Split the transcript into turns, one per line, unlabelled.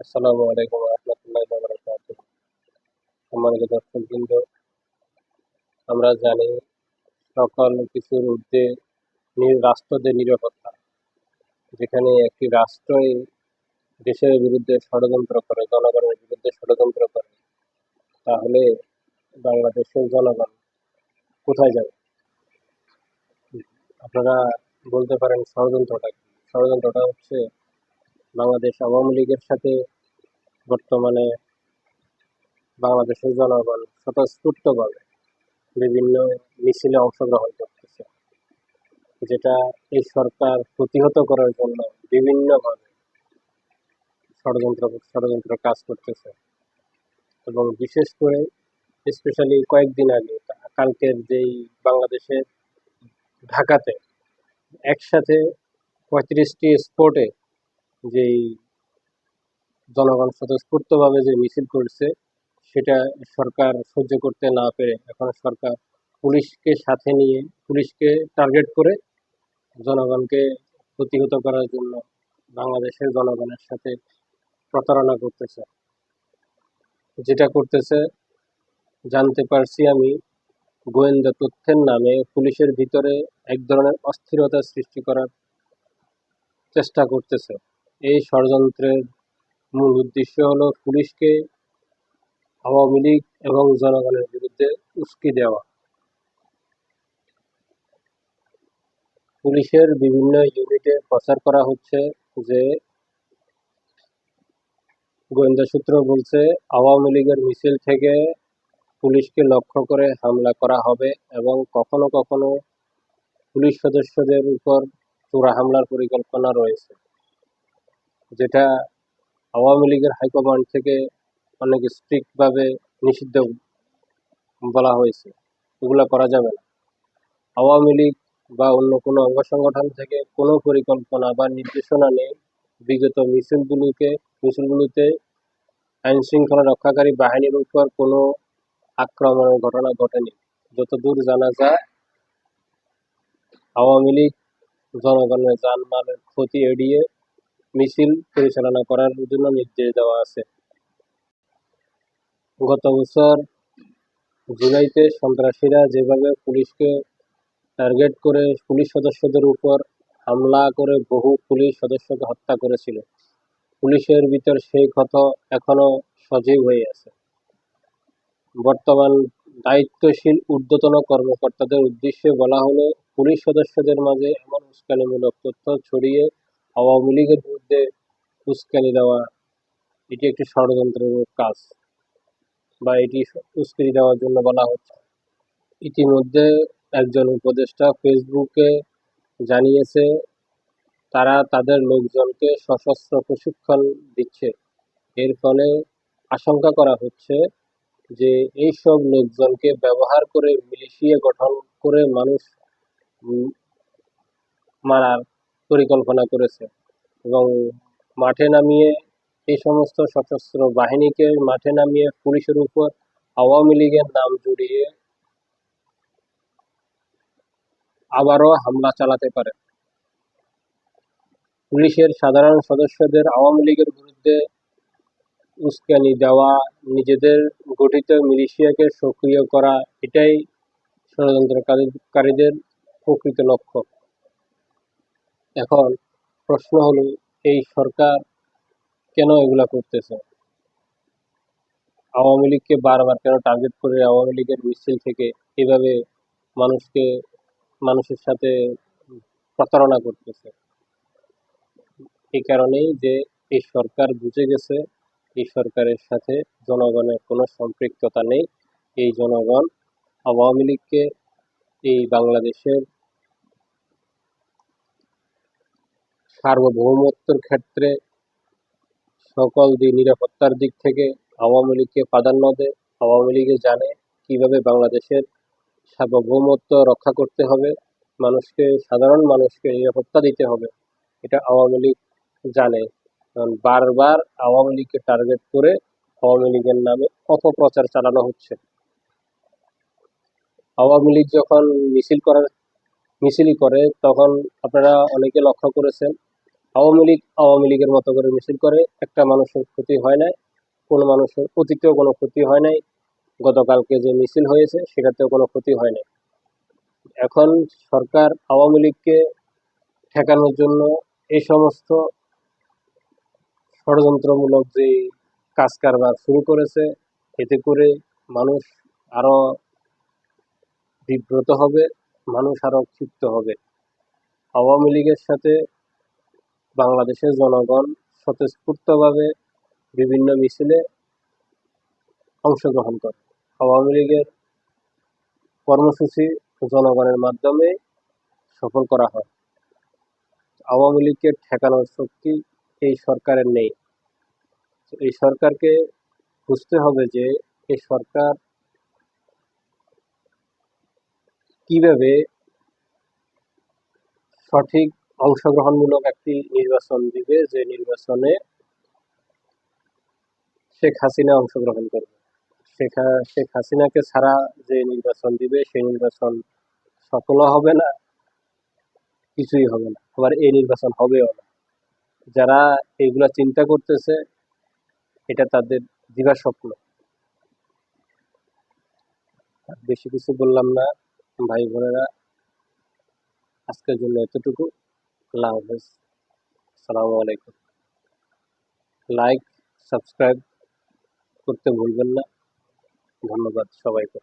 আসসালামু আলাইকুম রহমতুল্লাহ বারাকাত সম্মানিত দর্শকবৃন্দ, আমরা জানি সকল কিছুর ঊর্ধ্বে রাষ্ট্রদের নিরাপত্তা, যেখানে একটি রাষ্ট্রই দেশের বিরুদ্ধে ষড়যন্ত্র করে, জনগণের বিরুদ্ধে ষড়যন্ত্র করে, তাহলে বাংলাদেশের জনগণ কোথায় যাবে? আপনারা বলতে পারেন ষড়যন্ত্রটা ষড়যন্ত্রটা হচ্ছে বাংলাদেশ আওয়ামী লীগের সাথে বর্তমানে বাংলাদেশের জনগণ স্বতঃস্ফূর্তভাবে বিভিন্ন মিছিলে অংশগ্রহণ করতেছে, যেটা এই সরকার প্রতিহত করার জন্য বিভিন্নভাবে ষড়যন্ত্র ষড়যন্ত্র কাজ করতেছে। এবং বিশেষ করে স্পেশালি কয়েকদিন আগে, কালকের যেই বাংলাদেশের ঢাকাতে একসাথে পঁয়ত্রিশটি স্পোর্টে যেই জনগণ স্বতঃস্ফূর্তভাবে যে মিছিল করছে, সেটা সরকার সহ্য করতে না পেরে এখন সরকার পুলিশকে সাথে নিয়ে, পুলিশকে টার্গেট করে জনগণকে প্রতিহত করার জন্য বাংলাদেশের জনগণের সাথে প্রতারণা করতেছে। যেটা করতেছে, জানতে পারছি আমি, গোয়েন্দা তথ্যের নামে পুলিশের ভিতরে এক ধরনের অস্থিরতা সৃষ্টি করার চেষ্টা করতেছে। এই ষড়যন্ত্রের মূল উদ্দেশ্য হলো পুলিশকে আওয়ামী লীগ এবং জনগণের বিরুদ্ধে উস্কি দেওয়া। পুলিশের বিভিন্ন ইউনিটে প্রচার করা হচ্ছে যে গোয়েন্দা সূত্র বলছে, আওয়ামী লীগের মিছিল থেকে পুলিশকে লক্ষ্য করে হামলা করা হবে এবং কখনো কখনো পুলিশ সদস্যদের উপর চোরা হামলার পরিকল্পনা রয়েছে। যেটা আওয়ামী লীগের হাইকমান্ড থেকে অনেক স্ট্রিক্টভাবে নিষিদ্ধ বলা হয়েছে। এগুলো করা যাবে না। আওয়ামী লীগ বা অন্য কোনো অঙ্গ সংগঠন থেকে কোনো পরিকল্পনা বা নির্দেশনা নেই। বিগত মিছিলগুলোকে, মিছিলগুলোতে আইন শৃঙ্খলা রক্ষাকারী বাহিনীর উপর কোনো আক্রমণের ঘটনা ঘটেনি। যতদূর জানা যায়, আওয়ামী লীগ জনগণের জানমালের ক্ষতি এড়িয়ে মিছিল পরিচালনা করার জন্য নির্দেশ দেওয়া আছে। গত বছর জুলাইতে সন্ত্রাসীরা যেভাবে পুলিশকে টার্গেট করে পুলিশ সদস্যদের উপর হামলা করে বহু পুলিশ সদস্যকে হত্যা করেছিল, পুলিশের ভিতর সেই ক্ষত এখনও সজীব হয়ে আছে। বর্তমান দায়িত্বশীল ঊর্ধ্বতন কর্মকর্তাদের উদ্দেশ্যে বলা হলো, পুলিশ সদস্যদের মাঝে এমন উস্কানিমূলক তথ্য ছড়িয়ে আওয়ামী লীগের বিরুদ্ধে উস্কানি দেওয়া, এটি একটি ষড়যন্ত্রের কাজ বা এটি উস্কানি দেওয়ার জন্য বলা হচ্ছে। ইতিমধ্যে একজন উপদেষ্টা ফেসবুকে জানিয়েছে, তারা তাদের লোকজনকে সশস্ত্র প্রশিক্ষণ দিচ্ছে। এর ফলে আশঙ্কা করা হচ্ছে যে এইসব লোকজনকে ব্যবহার করে মিলিশিয়া গঠন করে মানুষ মারার পরিকল্পনা করেছে এবং মাঠে নামিয়ে এই সমস্ত সশস্ত্র বাহিনীকে মাঠে নামিয়ে পুলিশের উপর আওয়ামী লীগের নাম জড়িয়ে আবারও হামলা চালাতে পারে। পুলিশের সাধারণ সদস্যদের আওয়ামী লীগের বিরুদ্ধে উস্কানি দেওয়া, নিজেদের গঠিত মিলিশিয়াকে সক্রিয় করা, এটাই ষড়যন্ত্রকারীদের প্রকৃত লক্ষ্য। এখন প্রশ্ন হলো, এই সরকার কেন এগুলা করতেছে? আওয়ামী লীগকে বারবার কেন টার্গেট করে আওয়ামী লীগের মিছিল থেকে এভাবে মানুষকে, মানুষের সাথে প্রতারণা করতেছে? এই কারণেই যে এই সরকার বুঝে গেছে, এই সরকারের সাথে জনগণের কোনো সম্পৃক্ততা নেই। এই জনগণ আওয়ামী লীগকে এই বাংলাদেশের সার্বভৌমত্বের ক্ষেত্রে সকল নিরাপত্তার দিক থেকে আওয়ামী লীগকে প্রাধান্য দেয়। আওয়ামী লীগে জানে কীভাবে বাংলাদেশের সার্বভৌমত্ব রক্ষা করতে হবে, মানুষকে, সাধারণ মানুষকে নিরাপত্তা দিতে হবে। এটা আওয়ামী লীগ জানে। কারণ বারবার আওয়ামী লীগকে টার্গেট করে আওয়ামী লীগের নামে অপপ্রচার চালানো হচ্ছে। আওয়ামী লীগ যখন মিছিল করার মিছিলই করে, তখন আপনারা অনেকে লক্ষ্য করেছেন আওয়ামী লীগ আওয়ামী লীগের মতো করে মিছিল করে, একটা মানুষের ক্ষতি হয় নাই, কোনো মানুষের অতীতেও কোনো ক্ষতি হয় নাই, গতকালকে যে মিছিল হয়েছে সেটাতেও কোনো ক্ষতি হয় নাই। এখন সরকার আওয়ামী লীগকে ঠেকানোর জন্য এই সমস্ত ষড়যন্ত্রমূলক যে কাজ কারবার শুরু করেছে, এতে করে মানুষ আরও বিব্রত হবে, মানুষ আরও ক্ষিপ্ত হবে। আওয়ামী লীগের সাথে বাংলাদেশের জনগণ স্বতঃস্ফূর্তভাবে বিভিন্ন মিছিলে অংশগ্রহণ করে। আওয়ামী লীগের কর্মসূচি জনগণের মাধ্যমে সফল করা হয়। আওয়ামী লীগকে ঠেকানোর শক্তি এই সরকারের নেই। এই সরকারকে বুঝতে হবে যে এই সরকার কীভাবে সঠিক অংশগ্রহণমূলক একটি নির্বাচন দিবে, যে নির্বাচনে শেখ হাসিনা অংশগ্রহণ করবে। শেখ শেখ হাসিনাকে ছাড়া যে নির্বাচন দিবে, সেই নির্বাচন সফল হবে না, কিছুই হবে না। আবার এই নির্বাচন হবেও না। যারা এইগুলা চিন্তা করতেছে, এটা তাদের দিবা স্বপ্ন। বেশি কিছু বললাম না ভাই বোনেরা আজকের জন্য এতটুকু। আল্লাহ হাফেজ। আসসালামু আলাইকুম। লাইক সাবস্ক্রাইব করতে ভুলবেন না। ধন্যবাদ সবাইকে।